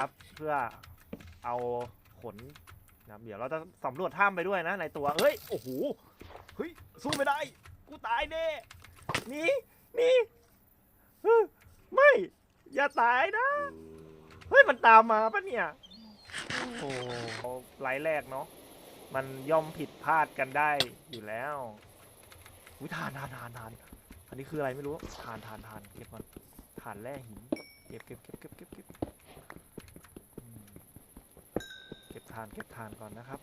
นะครับ เพื่อเอาขนนะครับเดี๋ยวเราจะสำรวจถ้ำไปด้วยนะในตัวเอ้ยโอ้โหเฮ้ยสู้ไม่ได้ กูตายแน่หนี่นี่ไม่ อย่าตายนะ เฮ้ย มันตามมาปะเนี่ย โอ้ไลแรกเนาะ มันย่อมผิดพลาดกันได้อยู่แล้ววิทานทานทานทานอันนี้คืออะไรไม่รู้ทานทานทานเก็บก่อนทานแร่หิน เก็บเก็บเก็บเก็บเก็บเก็บ เก็บทานเก็บทานก่อนนะครับ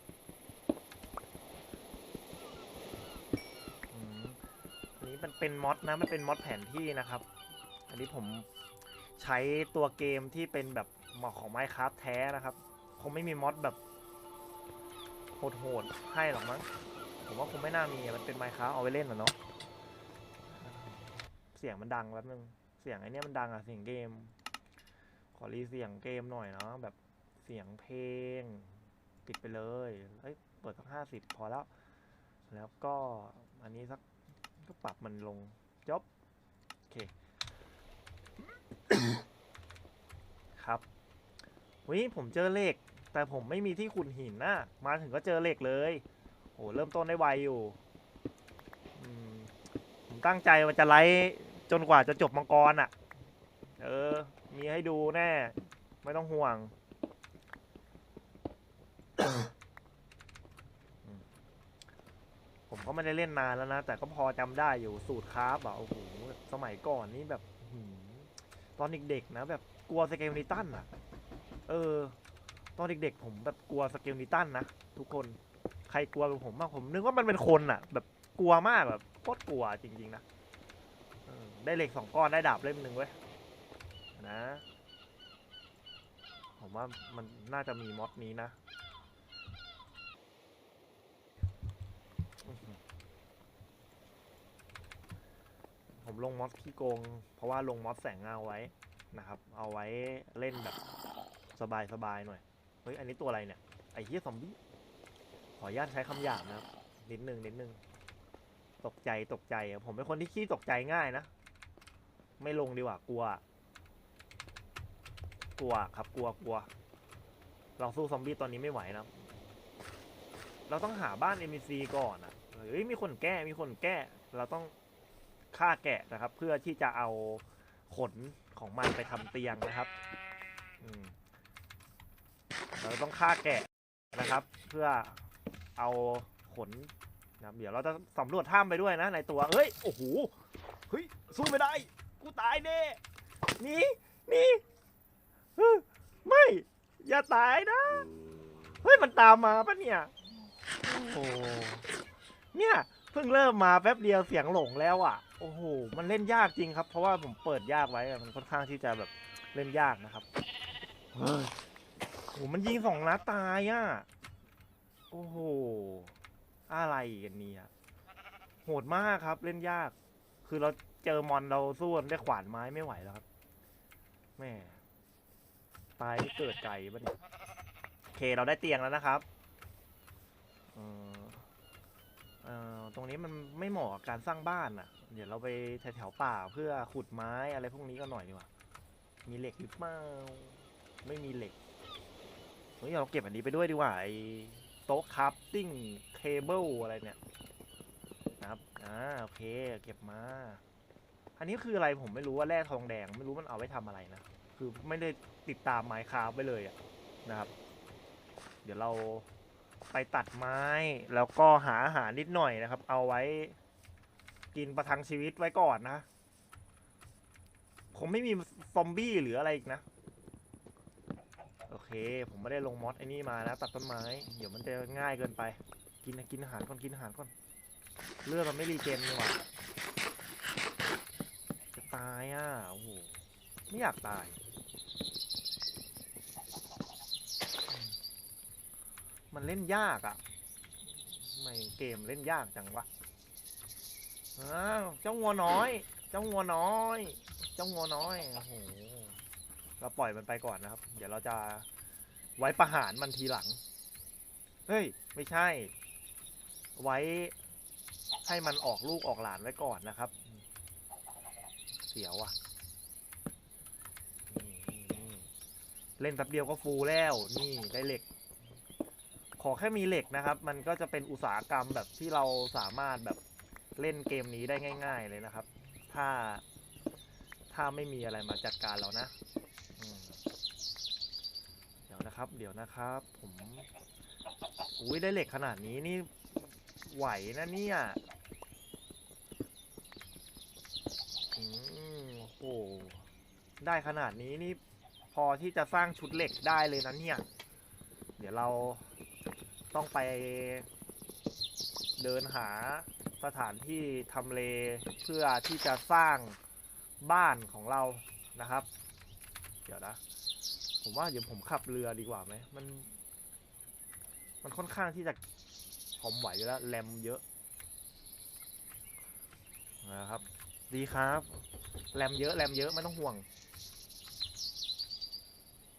อันนี้มันเป็นมอดนะ มันเป็นมอดแผนที่นะครับ อันนี้ผมใช้ตัวเกมที่เป็นแบบหมาะของไมค์ค a f t แท้นะครับ คงไม่มีมอดแบบโหดๆให้หรอกมั้ง ผมว่าคงไม่น่ามี มันเป็นไมค์ค a f t เอาไว้เล่นอะเนาะ เสียงมันดังแป๊บนึง เสียงไอเนี้ยมันดังอะเสียงเกม ขอรีเสียงเกมหน่อยเนาะแบบเสียงเพลง ปิดไปเลย เอ้ย เปิดสักห้าสิบพอแล้ว แล้วก็อันนี้สักก็ปรับมันลงจบ โอเค ครับวิผมเจอเหล็ก แต่ผมไม่มีที่ขุดหินนะมาถึงก็เจอเหล็กเลย โอ้เริ่มต้นได้ไวอยู่ ผมตั้งใจว่าจะไลฟ์จนกว่าจะจบมังกรอะ เออ มีให้ดูแน่ ไม่ต้องห่วง อืมผมก็ ไม่ได้เล่นนานแล้วนะ แต่ก็พอจำได้อยู่สูตรคราฟอะโอ้โหสมัยก่อนนี่แบบตอนเด็กๆนะ แบบกลัวสเกลนิตันอะ เออ ตอนเด็กๆ ผมแบบกลัวสเกลนิตันนะทุกคนใครกลัวเป็นผมมากผมนึกว่ามันเป็นคนอะ แบบกลัวมากแบบโคตรกลัวจริง ๆ นะออได้เหล็กสองก้อนได้ดาบเล่มหนึ่งเว้ยนะ ผมว่ามันน่าจะมีม็อดนี้นะอื้อหือ ผมลงม็อดขี้โกง เพราะว่าลงม็อดแสงเงาไว้นะครับ เอาไว้เล่นแบบสบายๆหน่อย เฮ้ย อันนี้ตัวอะไรเนี่ย ไอ้เหี้ยซอมบี้ ขออนุญาตใช้คำหยาบนะครับ นิดนึงนิดนึง ตกใจตกใจ ผมเป็นคนที่ขี้ตกใจง่ายนะ ไม่ลงดีกว่ากลัว กลัวครับกลัวกลัว เราสู้ซอมบี้ตอนนี้ไม่ไหวนะ เราต้องหาบ้าน NPC ก่อนอะ เฮ้ย มีคนแก้ มีคนแก้ เราต้อง ฆ่าแกะนะครับ เพื่อที่จะเอาขนของมันไปทำเตียงนะครับอืมเราต้องฆ่าแกะนะครับ เพื่อเอาขนนะเดี๋ยวเราจะสำรวจถ้ำไปด้วยนะในตัวเฮ้ยโอ้โหเฮ้ยสู้ไม่ได้ กูตายแน่นี่นี่ไม่ อย่าตายนะ เฮ้ย มันตามมาปะเนี่ย โอ้เนี่ย เพิ่งเริ่มมาแป๊บเดียวเสียงหลงแล้วอะ โอ้โห มันเล่นยากจริงครับ เพราะว่าผมเปิดยากไว้อะมันค่อนข้างที่จะแบบเล่นยากนะครับเฮ้ยโอ้โห มันยิงสองนัดตายอะ โอ้โห อะไรกันเนี่ยโหดมากครับ เล่นยาก คือเราเจอมอนเราสู้มันด้วยขวานไม้ไม่ไหวแล้วครับ แม่ ตายไม่เกิดไก่ปะเนี่ยโอเค เราได้เตียงแล้วนะครับเออ เออตรงนี้มันไม่เหมาะกับการสร้างบ้านอะ เดี๋ยวเราไปแถวๆป่าเพื่อขุดไม้อะไรพวกนี้ก็หน่อยดีกว่า มีเหล็กหรือเปล่าไม่มีเหล็กเฮ้ยเราเก็บอันนี้ไปด้วยดีกว่าไอ้โต๊ะคัพติ้งเทเบิลอะไรเนี่ยนะครับอ่าโอเคเก็บมา อันนี้คืออะไรผมไม่รู้ว่าแร่ทองแดงไม่รู้มันเอาไว้ทำอะไรนะ คือไม่ได้ติดตามไมค์คราฟไปเลยอะนะครับ เดี๋ยวเรา ไปตัดไม้ แล้วก็หาอาหารนิดหน่อยนะครับ เอาไว้กินประทังชีวิตไว้ก่อนนะคงไม่มีซอมบี้หรืออะไรอีกนะ โอเค ผมไม่ได้ลงมอสไอ้นี่มานะตัดต้นไม้ เดี๋ยวมันจะง่ายเกินไป กินนะกินอาหารก่อนกินอาหารก่อน เลือดมันไม่รีเจนนี่หว่าจะตายอะ โอ้โห ไม่อยากตาย มันเล่นยากอะ่ะทำไมเกมเล่นยากจังวะอ้าวเจ้างัวน้อย เจ้างัวน้อย เจ้างัวน้อยโอ้โหเราปล่อยมันไปก่อนนะครับ เดี๋ยวเราจะไว้ประหารมันทีหลัง เฮ้ย ไม่ใช่ ไว้ให้มันออกลูกออกหลานไว้ก่อนนะครับ เสียวอะนี่นี่นี่เล่นแป๊บเดียวก็ฟูลแล้ว นี่ได้เหล็ก ขอแค่มีเหล็กนะครับ มันก็จะเป็นอุตสาหกรรมแบบที่เราสามารถแบบเล่นเกมนี้ได้ง่าย ๆ เลยนะครับ ถ้าถ้าไม่มีอะไรมาจัดการเรานะเดี๋ยวนะครับ เดี๋ยวนะครับ ผมอุ้ยได้เหล็กขนาดนี้นี่ไหวนะเนี่ยอืมโอ้โหได้ขนาดนี้นี่พอที่จะสร้างชุดเหล็กได้เลยนะเนี่ย เดี๋ยวเรา ต้องไปเดินหาสถานที่ทำเลเพื่อที่จะสร้างบ้านของเรานะครับ เดี๋ยวนะ ผมว่าเดี๋ยวผมขับเรือดีกว่าไหมมัน มันค่อนข้างที่จะผมไหวแล้วแรมเยอะนะครับ ดีครับแรมเยอะแรมเยอะไม่ต้องห่วง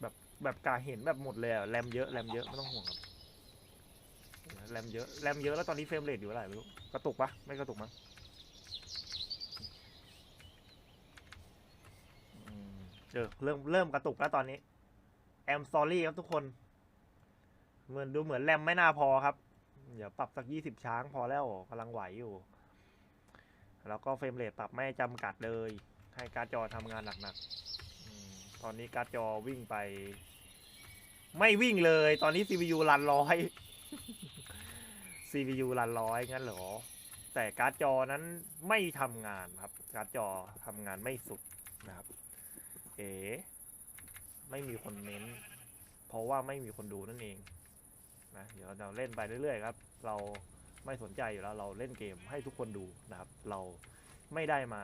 แบบแบบกาเห็นแบบหมดเลยอะแรมเยอะแรมเยอะไม่ต้องห่วงครับ แรมเยอะแรมเยอะแล้วตอนนี้เฟรมเรทอยู่เท่าไหร่ไม่รู้กระตุกปะไม่กระตุกมั้งเออเริ่มเริ่มกระตุกแล้วตอนนี้แอมสอรี่ครับทุกคนเหมือนดูเหมือนแรมไม่น่าพอครับ เดี๋ยวปรับสักยี่สิบช้างพอแล้วกำลังไหวอยู่ แล้วก็เฟรมเรทปรับไม่จำกัดเลย ให้การจอทำงานหนักๆตอนนี้การจอวิ่งไป ไม่วิ่งเลย ตอนนี้ CPU รันร้อย CPU รันร้อยงั้นเหรอ แต่การ์ดจอนั้นไม่ทำงานครับ การ์ดจอทำงานไม่สุดนะครับ เอ๋ไม่มีคนเน้นเพราะว่าไม่มีคนดูนั่นเองนะเดี๋ยวเราเล่นไปเรื่อยๆครับ เราไม่สนใจอยู่แล้ว เราเล่นเกมให้ทุกคนดูนะครับ เราไม่ได้มา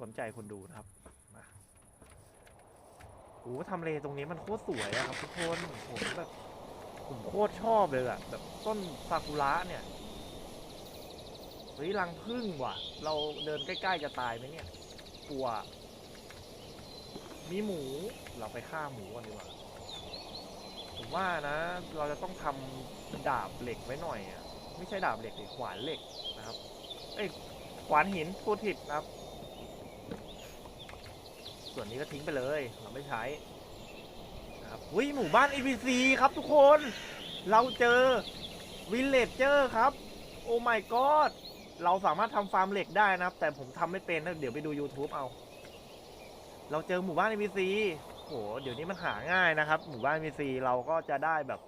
สนใจคนดูนะครับมาโอ้ทำเลตรงนี้มันโคตรสวยอะครับทุกคนผมแบบ ผมโคตรชอบเลยอะแบบต้นซากุระเนี่ยเฮ้ยรังพึ่งว่ะ เราเดินใกล้ๆจะตายไหมเนี่ยกลัว มีหมูเราไปฆ่าหมูกันดีกว่าผมว่านะ เราจะต้องทำดาบเหล็กไว้หน่อยอะไม่ใช่ดาบเหล็กดิขวานเหล็กนะครับ เอ้ยขวานหินพูดผิดนะครับ ส่วนนี้ก็ทิ้งไปเลย เราไม่ใช้ นะครับวิหมู่บ้าน NPC ครับทุกคน เราเจอวิลเลจเจอร์ครับ โอ้ my god เราสามารถทำฟาร์มเหล็กได้นะครับ แต่ผมทำไม่เป็นนะเดี๋ยวไปดู YouTube เอา เราเจอหมู่บ้าน NPC โหเดี๋ยวนี้มันหาง่ายนะครับ หมู่บ้าน NPC เราก็จะได้แบบ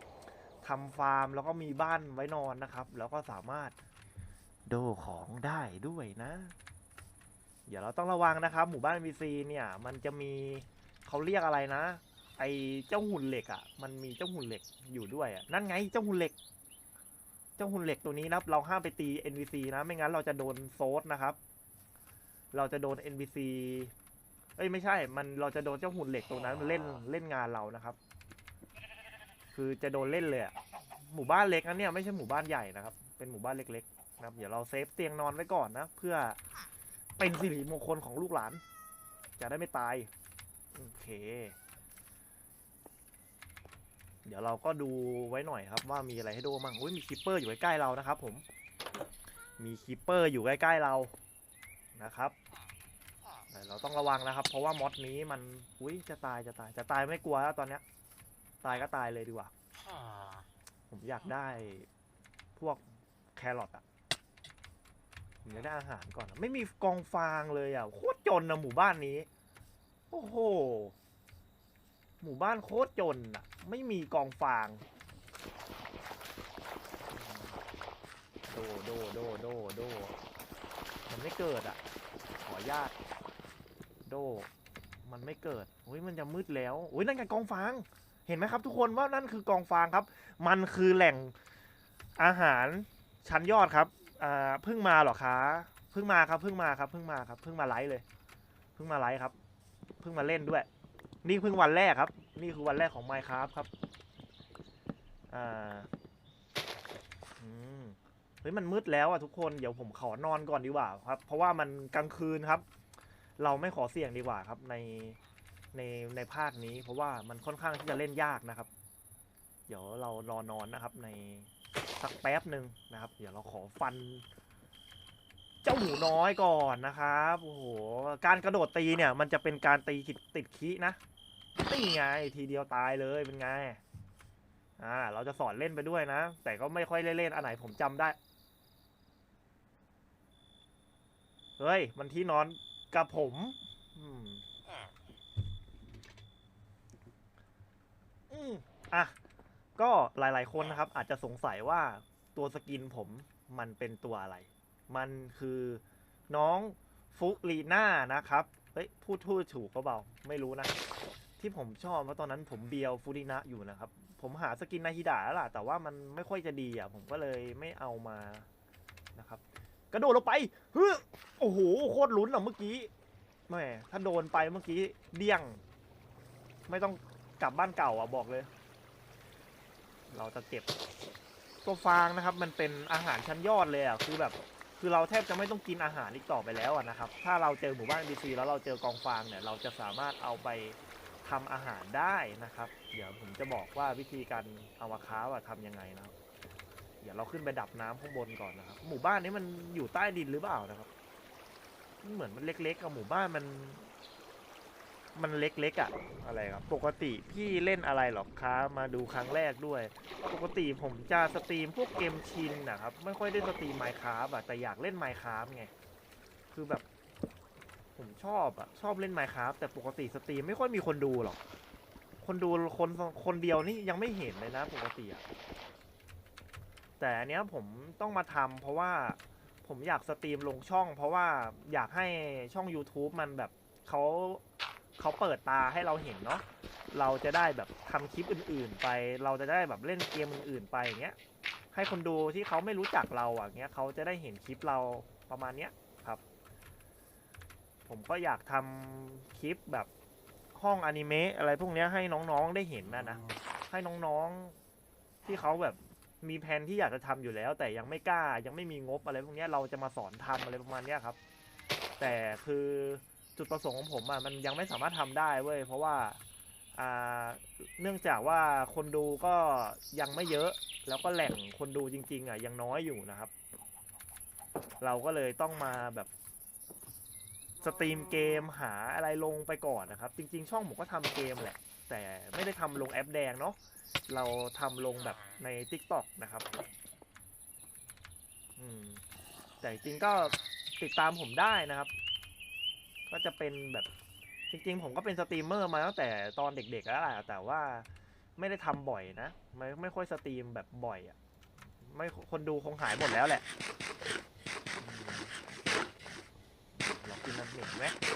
ทำฟาร์มแล้วก็มีบ้านไว้นอนนะครับ แล้วก็สามารถโดของได้ด้วยนะ เดี๋ยวเราต้องระวังนะครับ หมู่บ้าน NPC เนี่ย มันจะมีเขาเรียกอะไรนะ ไอเจ้าหุ่นเหล็กอะ มันมีเจ้าหุ่นเหล็กอยู่ด้วยอะ นั่นไงเจ้าหุ่นเหล็ก เจ้าหุ่นเหล็กตัวนี้นะครับ เราห้ามไปตี NPC นะ ไม่งั้นเราจะโดนโซดนะครับ เราจะโดน NPC เอ้ยไม่ใช่ มันเราจะโดนเจ้าหุ่นเหล็กตรงนั้นเล่นเล่นงานเรานะครับ คือจะโดนเล่นเลยอะหมู่บ้านเล็กนะเนี่ยไม่ใช่หมู่บ้านใหญ่นะครับ เป็นหมู่บ้านเล็กๆนะครับ เดี๋ยวเราเซฟเตียงนอนไว้ก่อนนะ เพื่อเป็นสิริมงคลของลูกหลาน จะได้ไม่ตาย โอเค ดี๋ยวเราก็ดูไว้หน่อยครับว่ามีอะไรให้ดูมั่งอุ้ยมีคิปเปอร์อยู่ใกล้ๆเรานะครับ ผม มีคิปเปอร์อยู่ใกล้ๆเรานะครับเราต้องระวังนะครับ เพราะว่ามอดนี้มันอุ้ยจะตายจะตาย จะตายไม่กลัวแล้วตอนเนี้ย ตายก็ตายเลยดีกว่า ผมอยากได้พวกแครอทอะผมอยากได้อาหารก่อน ไม่มีกองฟางเลยอะโคตรจนนะหมู่บ้านนี้ โอ้โห หมู่บ้านโคตรจนอะไม่มีกองฟาง โดโดโดโดโดมันไม่เกิดอะขอญาตโด มันไม่เกิดอุ้ยมันจะมืดแล้วอุ้ยนั่นไงกองฟาง เห็นไหมครับ ทุกคนว่านั่นคือกองฟางครับ มันคือแหล่งอาหารชั้นยอดครับอ่าเพิ่งมาหรอคะเพิ่งมาครับเพิ่งมาครับเพิ่งมาครับเพิ่งมาไลฟ์เลย เพิ่งมาไลฟ์ครับ เพิ่งมาเล่นด้วย นี่เพิ่งวันแรกครับ นี่คือวันแรกของ Minecraft ครับ อ่าอืมเฮ้ยมันมืดแล้วอะทุกคน เดี๋ยวผมขอนอนก่อนดีกว่าครับ เพราะว่ามันกลางคืนครับ เราไม่ขอเสี่ยงดีกว่าครับ ในในในภาคนี้ เพราะว่ามันค่อนข้างที่จะเล่นยากนะครับ เดี๋ยวเรารอนอนนะครับ ในสักแป๊บหนึ่งนะครับ เดี๋ยวเราขอฟัน เจ้าหมูน้อยก่อนนะครับ โอ้โห การกระโดดตีเนี่ย มันจะเป็นการตีติดติดคีนะ นี่ไง ทีเดียวตายเลยเป็นไง อ่า เราจะสอนเล่นไปด้วยนะ แต่ก็ไม่ค่อยเล่นอันไหนผมจำได้ เฮ้ย มันที่นอนกับผมอืมอะ ก็หลายๆคนนะครับ อาจจะสงสัยว่าตัวสกินผมมันเป็นตัวอะไร มันคือน้องฟุลีน่านะครับ เฮ้ย พูดพูดถูกก็เปล่าไม่รู้นะ ที่ผมชอบเพราะตอนนั้นผมเบียวฟูรินะอยู่นะครับ ผมหาสกินนาฮิดะแล้วล่ะ แต่ว่ามันไม่ค่อยจะดีอะ ผมก็เลยไม่เอามานะครับ กระโดดลงไปเฮ้ยโอ้โห โคตรลุ้นอะเมื่อกี้แม่ถ้าโดนไปเมื่อกี้เดี้ยง ไม่ต้องกลับบ้านเก่าอะบอกเลย เราจะเก็บตัวฟางนะครับ มันเป็นอาหารชั้นยอดเลยอะคือแบบ คือเราแทบจะไม่ต้องกินอาหารอีกต่อไปแล้วอะนะครับ ถ้าเราเจอหมู่บ้านดีซีแล้วเราเจอกองฟางเนี่ย เราจะสามารถเอาไป ทำอาหารได้นะครับ เดี๋ยวผมจะบอกว่าวิธีการเอามาค้าว่าทำยังไงนะครับ เดี๋ยวเราขึ้นไปดับน้ำข้างบนก่อนนะครับ หมู่บ้านนี้มันอยู่ใต้ดินหรือเปล่านะครับ เหมือนมันเล็กๆกับหมู่บ้านมัน มันเล็กๆอะอะไรครับ ปกติพี่เล่นอะไรหรอคะมาดูครั้งแรกด้วย ปกติผมจะสตรีมพวกเกมชินนะครับ ไม่ค่อยได้สตรีมไมค์คราฟอะแต่อยากเล่นไมค์คราฟไง คือแบบ ผมชอบอะชอบเล่นไมค์คราฟแต่ปกติสตรีมไม่ค่อยมีคนดูหรอก คนดูคนคนเดียวนี่ยังไม่เห็นเลยนะปกติอะแต่อันเนี้ยผมต้องมาทำเพราะว่าผมอยากสตรีมลงช่อง เพราะว่าอยากให้ช่อง YouTube มันแบบเขาเขาเปิดตาให้เราเห็นเนาะเราจะได้แบบทำคลิปอื่น ๆ ไป เราจะได้แบบเล่นเกมอื่นๆไปอย่างเงี้ยให้คนดูที่เขาไม่รู้จักเราอะเงี้ยเขาจะได้เห็นคลิปเราประมาณเนี้ย ผมก็อยากทำคลิปแบบห้องอนิเมะอะไรพวกเนี้ยให้น้องๆได้เห็นนะนะ ให้น้องๆที่เขาแบบมีแผนที่อยากจะทำอยู่แล้ว แต่ยังไม่กล้ายังไม่มีงบอะไรพวกเนี้ยเราจะมาสอนทำอะไรประมาณเนี้ยครับ แต่คือจุดประสงค์ของผมอะมันยังไม่สามารถทำได้เว้ยเพราะว่าอ่าเนื่องจากว่าคนดูก็ยังไม่เยอะ แล้วก็แหล่งคนดูจริง ๆอะยังน้อยอยู่นะครับ เราก็เลยต้องมาแบบ สตรีมเกมหาอะไรลงไปก่อนนะครับ จริง ๆ ช่องผมก็ทำเกมแหละ แต่ไม่ได้ทำลงแอปแดงเนาะเราทำลงแบบใน Tik t o อกนะครับอืมแต่จริงก็ติดตามผมได้นะครับ ก็จะเป็นแบบจริง ๆ ผมก็เป็นสตรีมเมอร์มาตั้งแต่ตอนเด็กๆแล้วแหละแต่ว่าไม่ได้ทำบ่อยนะไม่ไม่ค่อยสตรีมแบบบ่อยอะ่ะไม่คนดูคงหายหมดแล้วแหละ อืมลอ